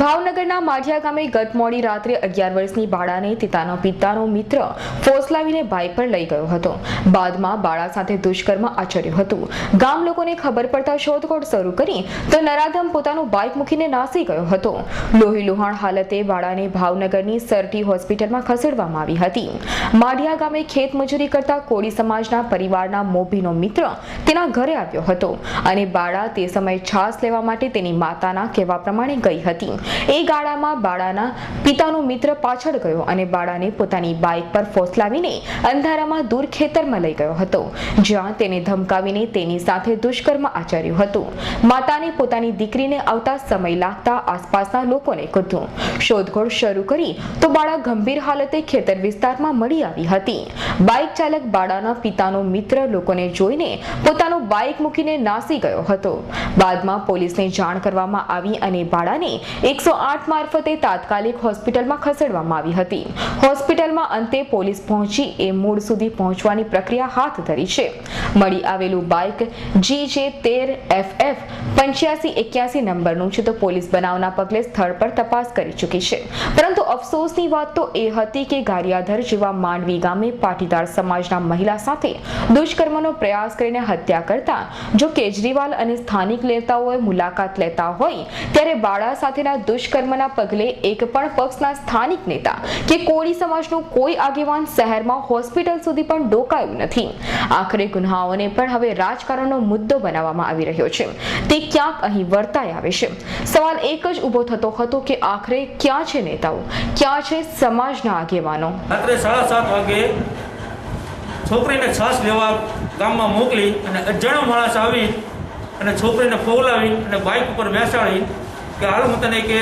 ભાવનગરના માઠિયા ગામે ગત મોડી રાત્રે અગિયાર વર્ષની બાળાને પિતાનો પિતાનો મિત્ર ફોસલાવીને બાઇક પર લઈ ગયો હતો. બાદમાં બાળા સાથે દુષ્કર્મ આચર્યું હતું. ગામ લોકોને ખબર પડતા શોધખોળ શરૂ કરી તો નરાધમ પોતાનું બાઇક મૂકીને નાસી ગયો હતો. લોહી લુહાણ હાલતે બાળાને ભાવનગરની સરટી હોસ્પિટલમાં ખસેડવામાં આવી હતી. માઢિયા ગામે ખેત મજૂરી કરતા કોળી સમાજના પરિવારના મોભીનો મિત્ર તેના ઘરે આવ્યો હતો અને બાળા તે સમયે છાસ લેવા માટે તેની માતાના કહેવા પ્રમાણે ગઈ હતી. એ ગાળામાં બાળાના પિતાનો મિત્ર પાછળ ગયો અને બાળાને પોતાની બાઇક પર ફોસલાવીને અંધારામાં દૂર ખેતરમાં લઈ ગયો હતો. જ્યાં તેને ધમકાવીને તેની સાથે દુષ્કર્મ આચર્યું હતું. માતાને પોતાની દીકરીને આવતા સમય લાગતા આસપાસના લોકોને કીધું શોધખોળ શરૂ કરી તો બાળા ગંભીર હાલતે ખેતર વિસ્તારમાં મળી આવી હતી. બાઇક ચાલક બાળાના પિતાનો મિત્ર લોકોને જોઈને પોતાનું બાઇક મૂકીને નાસી ગયો હતો. બાદમાં પોલીસને જાણ કરવામાં આવી અને બાળાને એકસો આઠ મારફતે તાત્કાલિક હોસ્પિટલમાં ખસેડવામાં આવી હતી. હોસ્પિટલમાં અંતે પોલીસ પહોંચી એ મૂળ સુધી પહોંચવાની પ્રક્રિયા હાથ ધરી છે. મળી આવેલું બાઇક જી જે તેર એફ એફ પંચ્યાસી એક્યાસી નંબરનું છે તો પોલીસ બનાવના પગલે સ્થળ પર તપાસ કરી ચૂકી છે. પરંતુ અફસોસની વાત તો એ હતી કે ગારિયાધર જેવા માંડવી ગામે પાટીદાર સમાજના મહિલા સાથે દુષ્કર્મનો પ્રયાસ કરીને હત્યા કરતા જો કેજરીવાલ અને સ્થાનિક નેતાઓએ મુલાકાત લેતા હોય ત્યારે બાળા સાથેના દુષ્કર્મના પગલે એક પણ પક્ષના સ્થાનિક નેતા કે કોળી સમાજનું કોઈ આગેવાન શહેરમાં હોસ્પિટલ સુધી પણ ડોકાયું નથી. આખરે ગુન્હાઓને પણ હવે રાજકારણનો મુદ્દો બનાવવામાં આવી રહ્યો છે. તે ક્યાંક અહીં વર્તાય આવે છે. સવાલ એક જ ઊભો થતો હતો કે આખરે ક્યાં છે નેતાઓ? ક્યાં છે સમાજના આગેવાનો? રાત્રે સાડા સાત વાગે છોકરીને છાશ લેવા ગામમાં મોકલી અને અજાણ્યો માણસ આવી અને છોકરીને ફોલાવી અને બાઇક ઉપર બેસાડી કે હાલ હું તને કે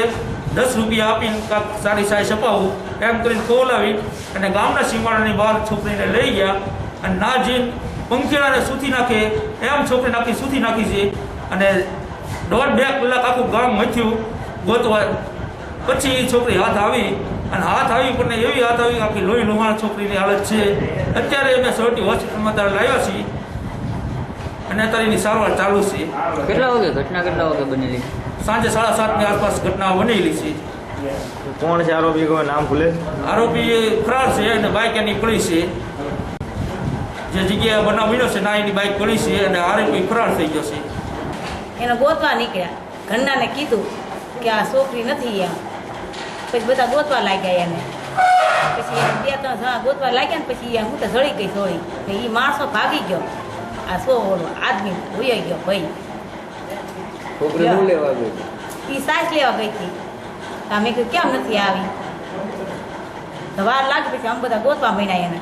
દસ રૂપિયા આપીને કાંક સારી સાઈ છપાવું, એમ કરીને ખોલાવી અને ગામના સીમાડાની બહાર છોકરીને લઈ ગયા અને ના જઈને પંખીડાને સૂતી નાખે, એમ છોકરીને આખી સૂતી નાખી છે અને દોઢ બે કલાક આખું ગામ મથ્યું. ગોતવા પછી એ છોકરી હાથ આવી અને હાથ આવી પણ એવી હાથ આવી આખી લોહી લુહાણ છોકરીની હાલત છે. અત્યારે અમે સોટી હોસ્પિટલમાં ત્યારે લાવ્યા છીએ અને અત્યારે એની સારવાર ચાલુ છે. કેટલા વાગે, ઘટના કેટલા વાગે બનેલી? સાંજે સાડા સાતની આસપાસ ઘટના બનેલી છે. કોણ છે આરોપી? કોઈ નામ ભૂલે? આરોપી ફરાર છે અને બાઇક એની પડી છે. જે જગ્યાએ બનાવ બન્યો છે ના એની બાઇક પડી છે અને આરોપી ફરાર થઈ ગયો છે. એને ગોતવા નીકળ્યા. ઘરનાને કીધું કે આ છોકરી નથી એમ. પછી બધા ગોતવા લાગ્યા એને. પછી બે ત્રણ જણા ગોતવા લાગ્યા ને પછી એ હું તો જળી ગઈ જોઈ ને એ માણસો ભાગી ગયો. આ સો આદમી ઉઈ ગયો ભાઈ. છોકરી શું લેવા ગઈ. એ સાસ લેવા ગઈ હતી. તો મેં કીધું કેમ નથી આવી? વાર લાગી પછી આમ બધા ગોતવા મહિના એને.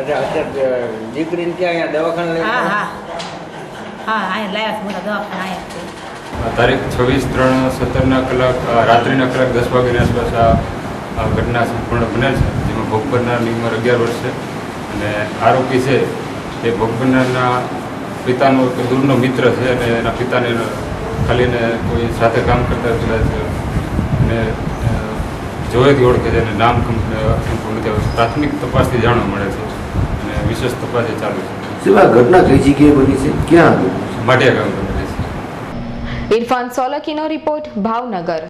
અચ્છા અત્યારે દીકરીને ક્યાં અહીંયા દવાખાને લઈ હા હા. હા અહીંયા મોટા દવાખાના અહીંયા તારીખ છવ્વીસ ત્રણ સત્તરના કલાક રાત્રિના કલાક દસ વાગ્યાની આસપાસ આ આ ઘટના સંપૂર્ણ બને છે. જેમાં ભોગ બનનારની ઉંમર અગિયાર વર્ષ છે. અને આરોપી છે તે ભોગ બનનારના પિતાનો એક દૂરનો મિત્ર છે અને એના પિતાને ખાલીને કોઈ સાથે કામ કરતા કદાચ અને જોયેથી ઓળખે છે અને નામ. પ્રાથમિક તપાસથી જાણવા મળે છે અને વિશેષ તપાસ એ ચાલુ છે. સિવાય ઘટના કઈ જગ્યાએ બની છે? ક્યાં માટિયા ગામ ઇરફાન સોલકીનો રિપોર્ટ ભાવનગર.